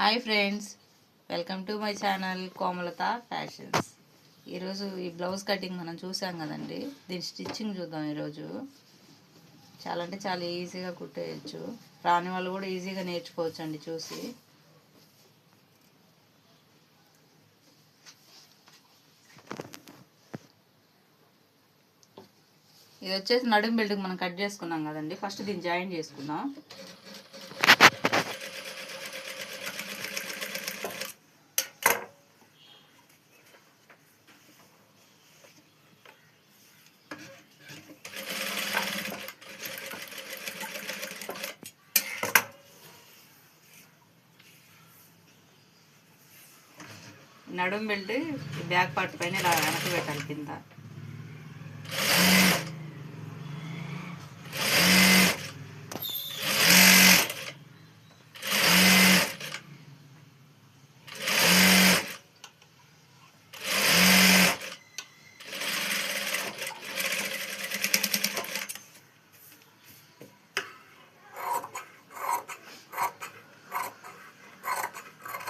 Hi friends welcome to my channel Komalatha fashions. ఈరోజు ఈ blouse cutting మనం చూసాం కదండి దీని స్టిచ్చింగ్ చూద్దాం ఈరోజు. చాలా అంటే చాలా ఈజీగా కుట్టేయచ్చు. రాని వాళ్ళు కూడా ఈజీగా నేర్చుకోవచ్చు అండి చూసి. ఇది వచ్చేసి నడుం బెల్ట్కి మనం కట్ చేసుకున్నాం కదండి. ఫస్ట్ దీన్ని జాయిన్ చేసుకుందాం. నడుము బెల్ట్ బ్యాక్ పార్ట్ పైన ఇలా వెనక పెట్టాలి కింద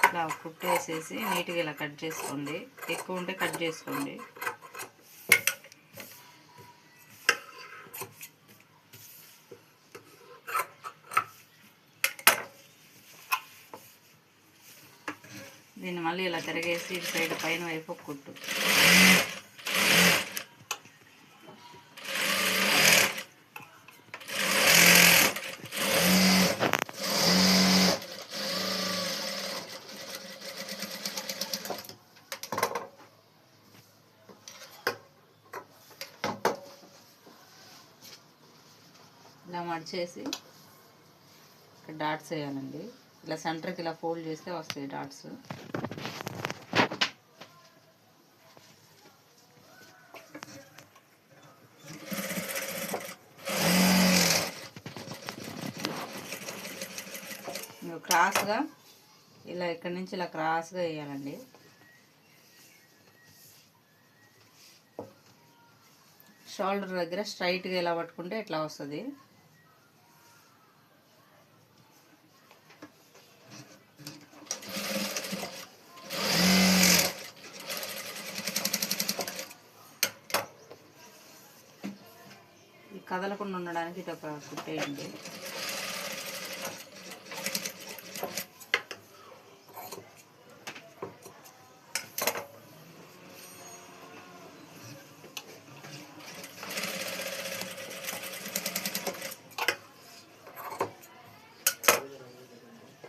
ఇలా కుట్టేసేసి నీట్గా ఇలా కట్ చేసుకోండి. ఎక్కువ ఉంటే కట్ చేసుకోండి. దీన్ని మళ్ళీ ఇలా తిరగేసి ఇటు సైడ్ పైన వైపు ఒక కుట్టు. ఇలా చేసి ఇక్కడ డాట్స్ వేయాలండి. ఇలా సెంటర్కి ఇలా ఫోల్డ్ చేస్తే వస్తాయి డాట్స్. క్రాస్గా ఇలా ఇక్కడి నుంచి ఇలా క్రాస్గా వేయాలండి. షోల్డర్ దగ్గర స్ట్రైట్గా ఇలా పట్టుకుంటే ఇట్లా వస్తుంది ఇది కదలకుండా ఉండడానికి ఇది ఒక కుట్టేయండి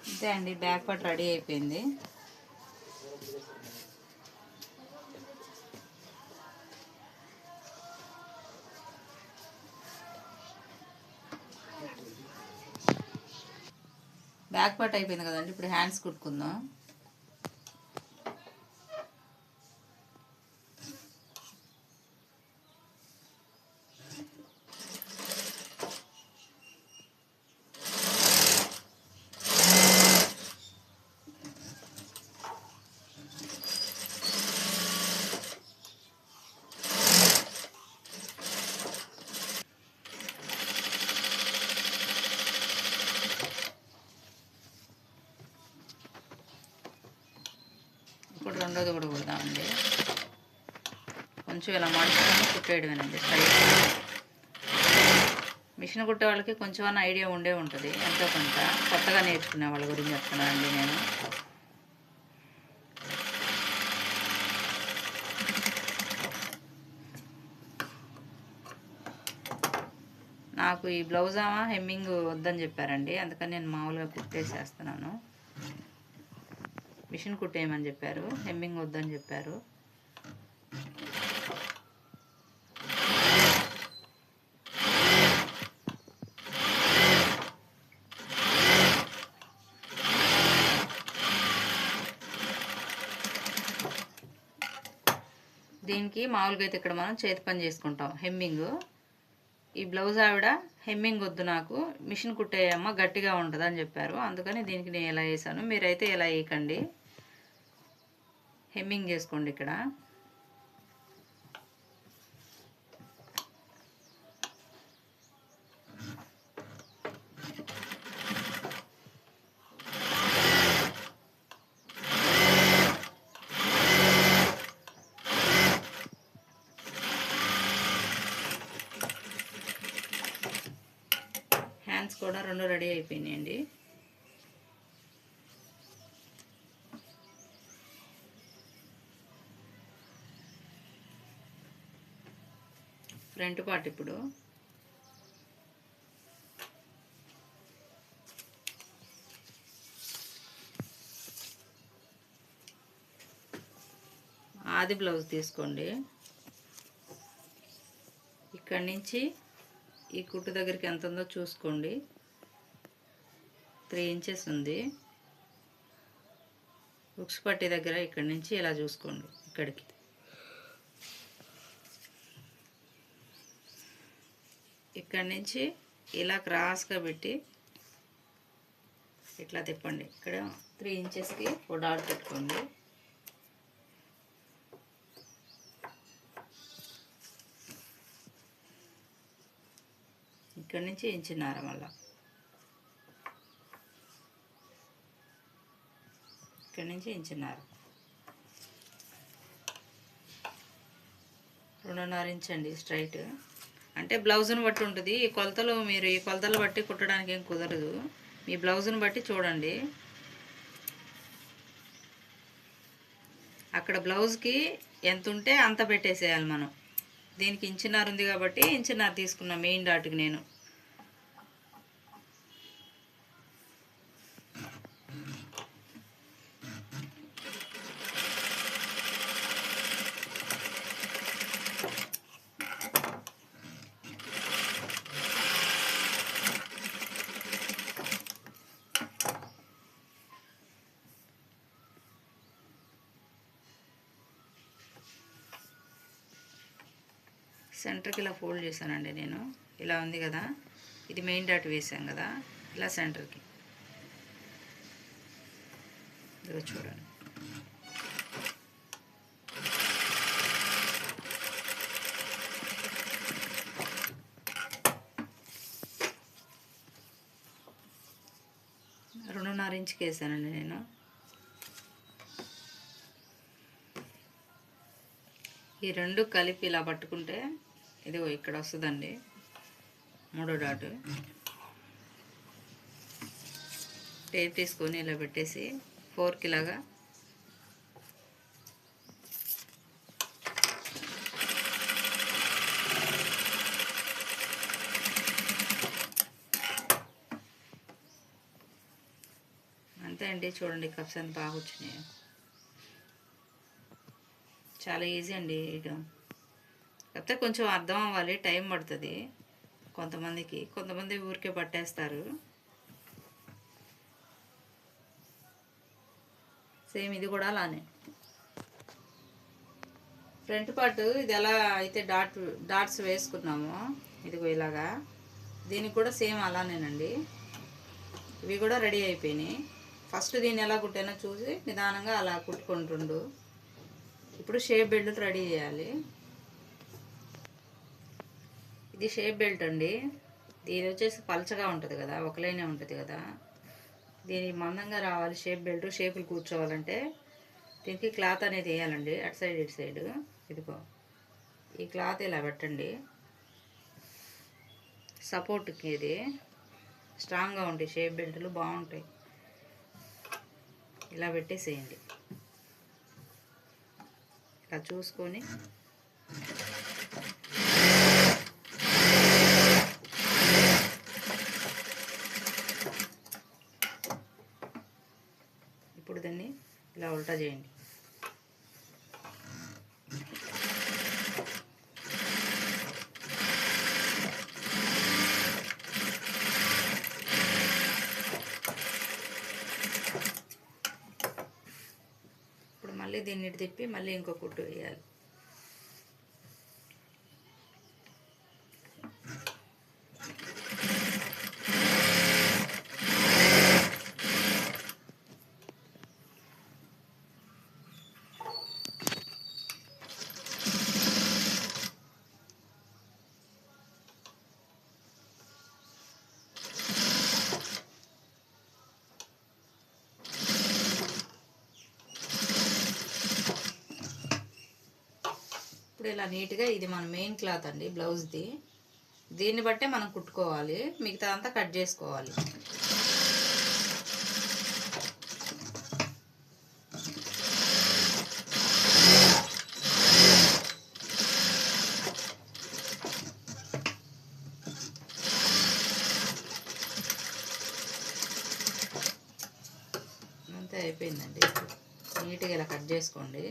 అంతే అండి బ్యాక్ పార్ట్ రెడీ అయిపోయింది. అలవాటు అయిపోయింది కదండి. ఇప్పుడు హ్యాండ్స్ కుట్టుకుందాం ఇప్పుడు రెండోది కూడా కుడదామండి కొంచెం ఇలా మడుచుకొని కుట్టేయడమేనండి స్ట్రైట్ మిషన్ కుట్టే వాళ్ళకి కొంచెం అన్న ఐడియా ఉండే ఉంటుంది. ఎంతో కొంత కొత్తగా నేర్చుకునే వాళ్ళ గురించి చెప్తున్నానండి నేను. నాకు ఈ బ్లౌజ్ ఆమా హెమ్మింగ్ వద్దని చెప్పారండి. అందుకని నేను మామూలుగా కుట్టేసేస్తున్నాను మిషన్ కుట్టేయమని చెప్పారు. హెమ్మింగ్ వద్దని చెప్పారు. దీనికి మామూలుగా అయితే ఇక్కడ మనం చేతి పని చేసుకుంటాం. హెమ్మింగ్. ఈ బ్లౌజ్ ఆవిడ హెమ్మింగ్ వద్దు నాకు మిషన్ కుట్టేయమ్మ గట్టిగా ఉంటుంది అని చెప్పారు. అందుకని దీనికి నేను ఎలా వేసాను? మీరైతే ఎలా వేయకండి? హెమ్మింగ్ చేసుకోండి ఇక్కడ. హ్యాండ్స్ కూడా రెండు రెడీ అయిపోయినాయండి. ఫ్రంట్ పార్ట్ ఇప్పుడు. ఆది బ్లౌజ్ తీసుకోండి. ఇక్కడి నుంచి ఈ కుట్టు దగ్గరికి ఎంత ఉందో చూసుకోండి. త్రీ ఇంచెస్ ఉంది. ఉక్స్ పట్టి దగ్గర ఇక్కడి నుంచి ఇలా చూసుకోండి ఇక్కడికి. ఇక్కడి నుంచి ఇలా క్రాస్గా పెట్టి ఇట్లా తిప్పండి. ఇక్కడ త్రీ ఇంచెస్కి ఒక డాట్ పెట్టుకోండి. ఇక్కడి నుంచి ఇంచున్నర మళ్ళా. ఇక్కడి నుంచి ఇంచున్నర. రెండున్నర ఇంచండి స్ట్రైట్. అంటే బ్లౌజ్ని బట్టి ఉంటుంది. ఈ కొలతలు మీరు ఈ కొలతలు బట్టి కుట్టడానికి ఏం కుదరదు. మీ బ్లౌజ్ని బట్టి చూడండి. అక్కడ బ్లౌజ్కి ఎంత ఉంటే అంత పెట్టేసేయాలి మనం. దీనికి ఇంచున్నర ఉంది కాబట్టి ఇంచున్నర తీసుకున్నా మెయిన్ డాట్కి నేను. సెంటర్కి ఇలా ఫోల్డ్ చేశానండి నేను. ఇలా ఉంది కదా. ఇది మెయిన్ డాట్ వేసాం కదా. ఇలా సెంటర్కి. ఇదిగో చూడండి. రెండున్నర ఇంచుకి వేసానండి నేను. ఈ రెండు కలిపి ఇలా పట్టుకుంటే ఇదిగో ఇక్కడ వస్తుందండి. మూడో డాట్. టేప్ తీసుకొని ఇలా పెట్టేసి ఫోర్కి ఇలాగా అంతే అండి చూడండి కప్స్ అంత బాగా వచ్చినాయి. చాలా ఈజీ అండి ఇక. కాకపోతే కొంచెం అర్థం అవ్వాలి టైం పడుతుంది. కొంతమందికి కొంతమంది ఊరికే పట్టేస్తారు. సేమ్ ఇది కూడా అలానే. ఫ్రంట్ పార్ట్ ఇది ఎలా అయితే డాట్ డాట్స్ వేసుకున్నామో ఇదిగో ఇలాగా. దీనికి కూడా సేమ్ అలానేనండి. ఇవి కూడా రెడీ అయిపోయినాయి. ఫస్ట్ దీన్ని ఎలా కుట్టానో చూసి నిదానంగా అలా కుట్టుకుంటుండు. ఇప్పుడు షేప్ బెల్ట్ రెడీ చేయాలి. ఇది షేప్ బెల్ట్ అండి. దీని వచ్చేసి పలచగా ఉంటుంది కదా ఒకలైనే ఉంటుంది కదా. దీని మందంగా రావాలి షేప్ బెల్ట్ షేపులు కూర్చోవాలంటే. దీనికి క్లాత్ అనేది వేయాలండి అటు సైడ్ ఇటు సైడ్. ఇదిగో ఈ క్లాత్ ఇలా పెట్టండి. సపోర్ట్కి ఇది. స్ట్రాంగ్గా ఉంటాయి షేప్ బెల్ట్లు బాగుంటాయి. ఇలా పెట్టేసేయండి. ఇలా చూసుకొని ఇప్పుడు దాన్ని ఇలా ఉల్టా చేయండి. ఇప్పుడు మళ్ళీ దీన్ని తిప్పి మళ్ళీ ఇంకో కుట్టు వేయాలి. ఇలా నీట్గా ఇది మన మెయిన్ క్లాత్ అండి బ్లౌజ్ది. దీన్ని బట్టే మనం కుట్టుకోవాలి. మిగతా అంతా కట్ చేసుకోవాలి. అంతే అయిపోయిందండి. నీట్గా ఇలా కట్ చేసుకోండి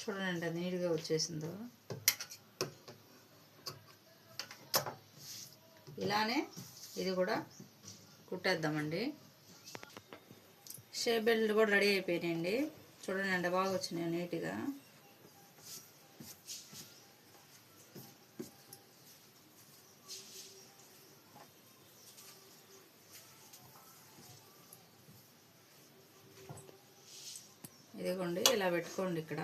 చూడండి ఎంత నీట్గా వచ్చేసిందో. ఇలానే ఇది కూడా కుట్టేద్దామండి. షేప్ బెల్ట్ కూడా రెడీ అయిపోయినాయండి. చూడండి అంటే బాగా వచ్చినాయి నీట్గా. ఇదిగోండి ఇలా పెట్టుకోండి ఇక్కడ.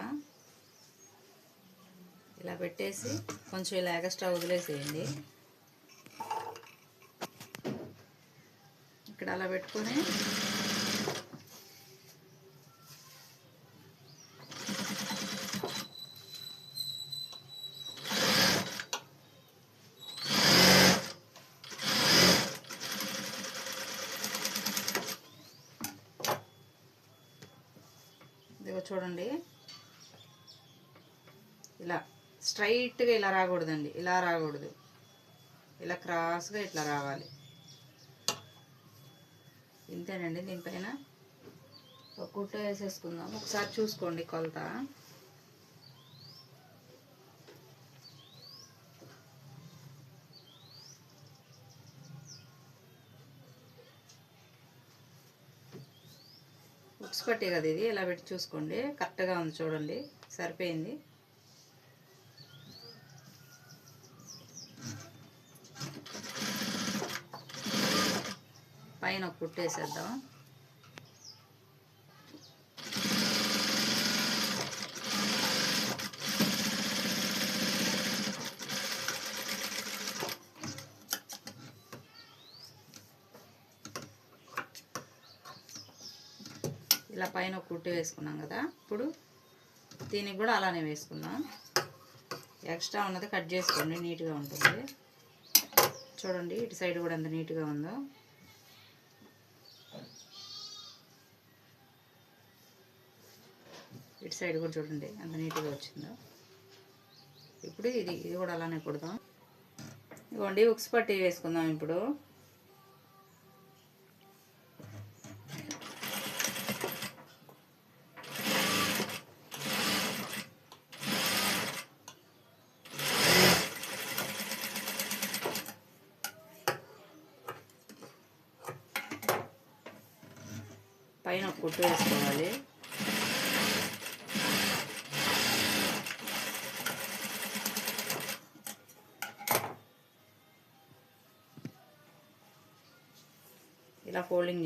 ఇలా పెట్టేసి కొంచెం ఇలా ఎక్స్ట్రా వదిలేసేయండి. ఇక్కడ అలా పెట్టుకొని ఇదిగో చూడండి. ఇలా స్ట్రైట్గా ఇలా రాకూడదండి. ఇలా రాకూడదు. ఇలా క్రాస్గా ఇట్లా రావాలి. ఇంతేనండి దీనిపైన ఒక కుట్ట వేసేసుకుందాం. ఒకసారి చూసుకోండి కొలత. ఉక్స్ పట్టే కదా ఇది? ఇలా పెట్టి చూసుకోండి. కరెక్ట్గా ఉంది చూడండి. సరిపోయింది. పైన ఒక కుట్టేసేద్దాం. ఇలా పైన కుట్టి వేసుకున్నాం కదా ఇప్పుడు దీనికి కూడా అలానే వేసుకుందాం. ఎక్స్ట్రా ఉన్నది కట్ చేసుకోండి నీట్గా ఉంటుంది. చూడండి ఇటు సైడ్ కూడా ఎంత నీట్గా ఉందో. సైడ్ కూడా చూడండి ఎంత నీట్గా వచ్చిందో. ఇప్పుడు ఇది ఇది కూడా అలానే కుడదాం. ఇవ్వండి ఉక్స్ పట్టి వేసుకుందాం ఇప్పుడు.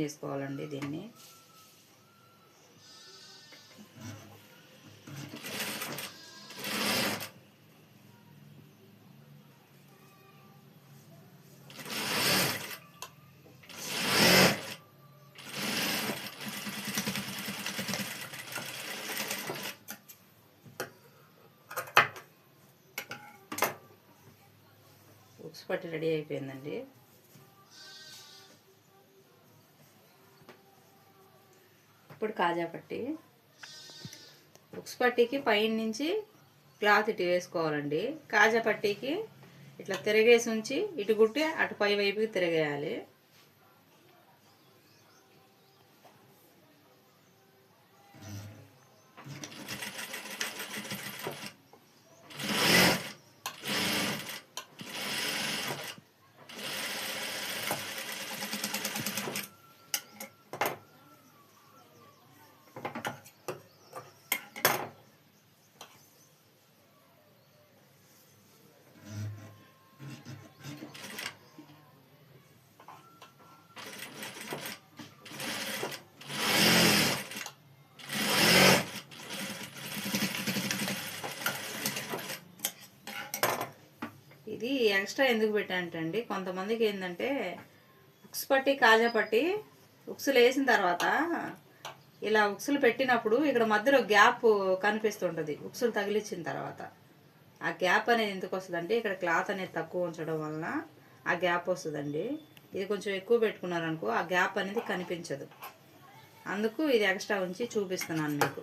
చేసుకోవాలండి దీన్ని. ఉక్స్ పట్టి రెడీ అయిపోయిందండి. కాజా పట్టి బుక్స్ పట్టీకి పైన నుంచి క్లాత్ ఇటు వేసుకోవాలండి. కాజా పట్టీకి ఇట్లా తిరగేసి ఉంచి ఇటు గుట్టి అటు పై వైపుకి తిరగేయాలి. ఎక్స్ట్రా ఎందుకు పెట్టానంటండి కొంతమందికి ఏంటంటే ఉక్స్ పట్టి కాజా పట్టి ఉక్సులు వేసిన తర్వాత ఇలా ఉక్సులు పెట్టినప్పుడు ఇక్కడ మధ్యలో గ్యాప్ కనిపిస్తుంటుంది ఉక్సులు తగిలిచ్చిన తర్వాత. ఆ గ్యాప్ అనేది ఎందుకు వస్తుందంటే ఇక్కడ క్లాత్ అనేది తక్కువ ఉంచడం వలన ఆ గ్యాప్ వస్తుందండి. ఇది కొంచెం ఎక్కువ పెట్టుకున్నారనుకో ఆ గ్యాప్ అనేది కనిపించదు. అందుకు ఇది ఎక్స్ట్రా ఉంచి చూపిస్తున్నాను మీకు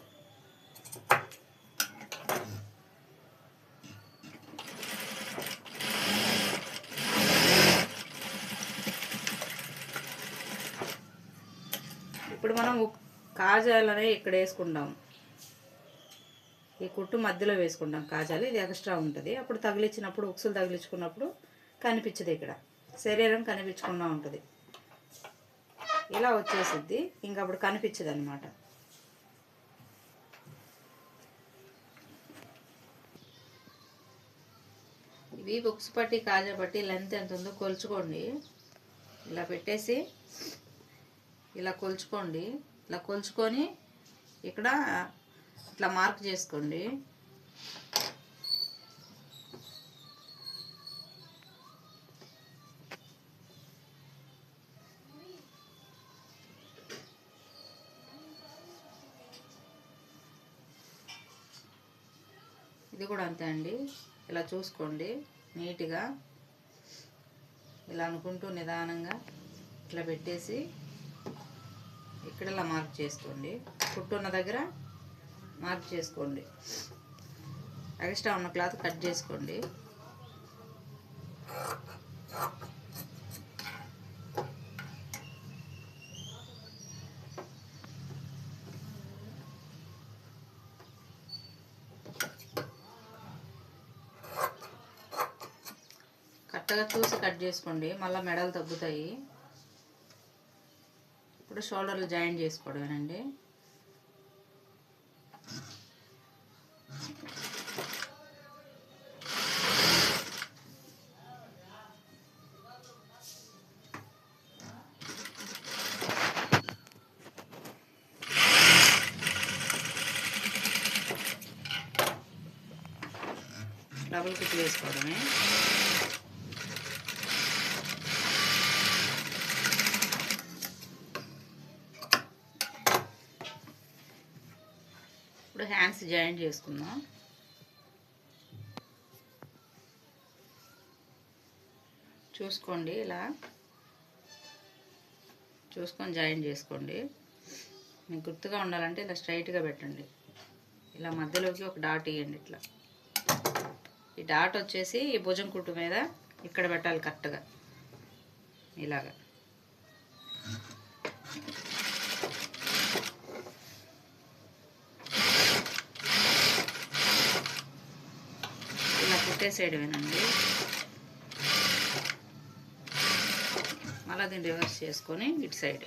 ఇప్పుడు మనం ఉప్- కాజాలనే ఇక్కడ వేసుకుంటాం. ఈ కుట్టు మధ్యలో వేసుకుంటాం కాజాలు. ఇది ఎక్స్ట్రా ఉంటుంది. అప్పుడు తగిలించినప్పుడు ఉక్సులు తగిలించుకున్నప్పుడు కనిపించదు ఇక్కడ. శరీరం కనిపించకుండా ఉంటుంది. ఇలా వచ్చేసిద్ది. ఇంకా అప్పుడు కనిపించదు అనమాట ఇవి బుక్స్ పట్టి కాజా పట్టి లెంత్ ఎంత ఉందో కొలుచుకోండి. ఇలా పెట్టేసి ఇలా కొలుచుకోండి. ఇలా కొలుచుకొని ఇక్కడ ఇట్లా మార్క్ చేసుకోండి. ఇది కూడా అంతే అండి. ఇలా చూసుకోండి నీట్గా. ఇలా అనుకుంటూ నిదానంగా ఇట్లా పెట్టేసి ఇక్కడ ఇలా మార్క్ చేసుకోండి. కుట్టున్న దగ్గర మార్క్ చేసుకోండి. ఎక్స్ట్రా ఉన్న క్లాత్ కట్ చేసుకోండి. కరెక్ట్గా చూసి కట్ చేసుకోండి. మళ్ళీ మెడలు తగ్గుతాయి. ఇప్పుడు షోల్డర్లు జాయిన్ చేసుకోవడమేనండి. డబుల్ కుట్లు వేసుకోవడమే. హ్యాండ్స్ జాయిన్ చేసుకుందాం. చూసుకోండి ఇలా. చూసుకొని జాయిన్ చేసుకోండి. మీకు గుర్తుగా ఉండాలంటే ఇలా స్ట్రైట్గా పెట్టండి. ఇలా మధ్యలోకి ఒక డాట్ ఇవ్వండి ఇట్లా. ఈ డాట్ వచ్చేసి ఈ భుజం కుట్టు మీద ఇక్కడ పెట్టాలి కరెక్ట్గా ఇలాగా. ఇలా కుట్టేసేయడమేనండి మళ్ళీ దీన్ని రివర్స్ చేసుకొని ఇటు సైడ్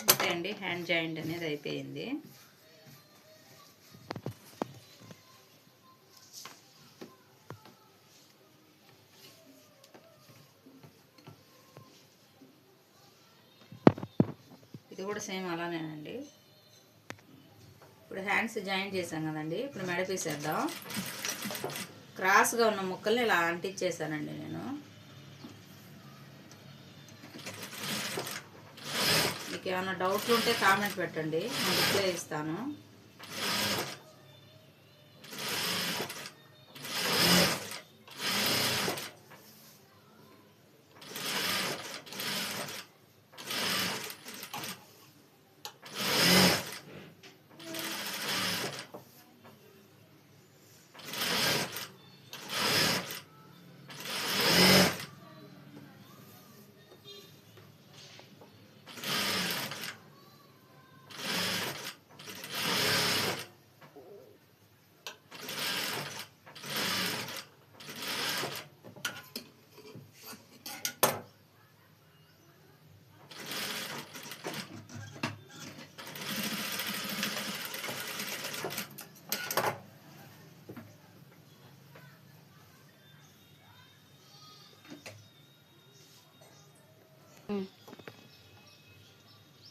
అంతే అండి హ్యాండ్ జాయింట్ అనేది అయిపోయింది. ఇది కూడా సేమ్ అలానేనండి. ఇప్పుడు హ్యాండ్స్ జాయిన్ చేసాం కదండి ఇప్పుడు మెడ పీసేద్దాం. క్రాస్గా ఉన్న ముక్కల్ని ఇలా అంటించేసానండి నేను. మీకు ఏమైనా డౌట్లు ఉంటే కామెంట్ పెట్టండి. నేను రిప్లై ఇస్తాను.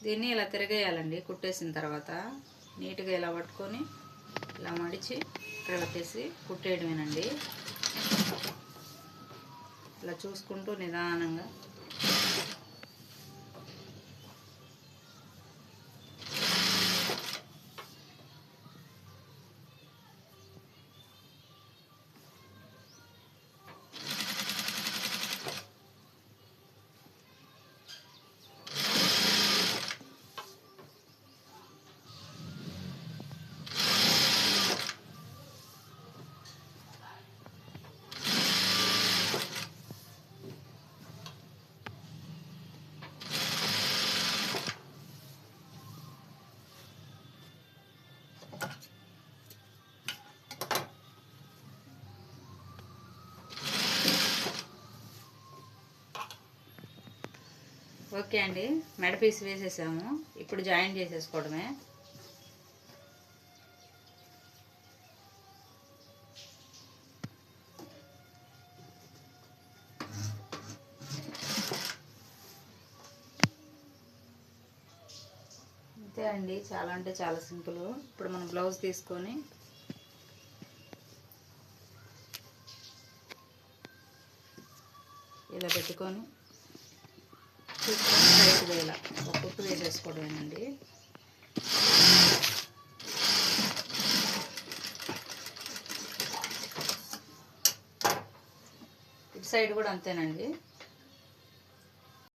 దీన్ని ఇలా తిరగేయాలండి. కుట్టేసిన తర్వాత నీట్గా ఇలా పట్టుకొని ఇలా మడిచి ఇక్కడ పెట్టేసి కుట్టేయడమేనండి. ఇలా చూసుకుంటూ నిదానంగా ఓకే అండి. మెడ పీస్ వేసేసాము. ఇప్పుడు జాయిన్ చేసేసుకోవడమే. అంతే అండి. చాలా అంటే చాలా సింపుల్. ఇప్పుడు మనం బ్లౌజ్ తీసుకొని ఇలా పెట్టుకొని చూసుకొని రైట్ వేయాల. ఒక కుట్టు వేసేసుకోవడమేనండి. ఇటు సైడ్ కూడా అంతేనండి.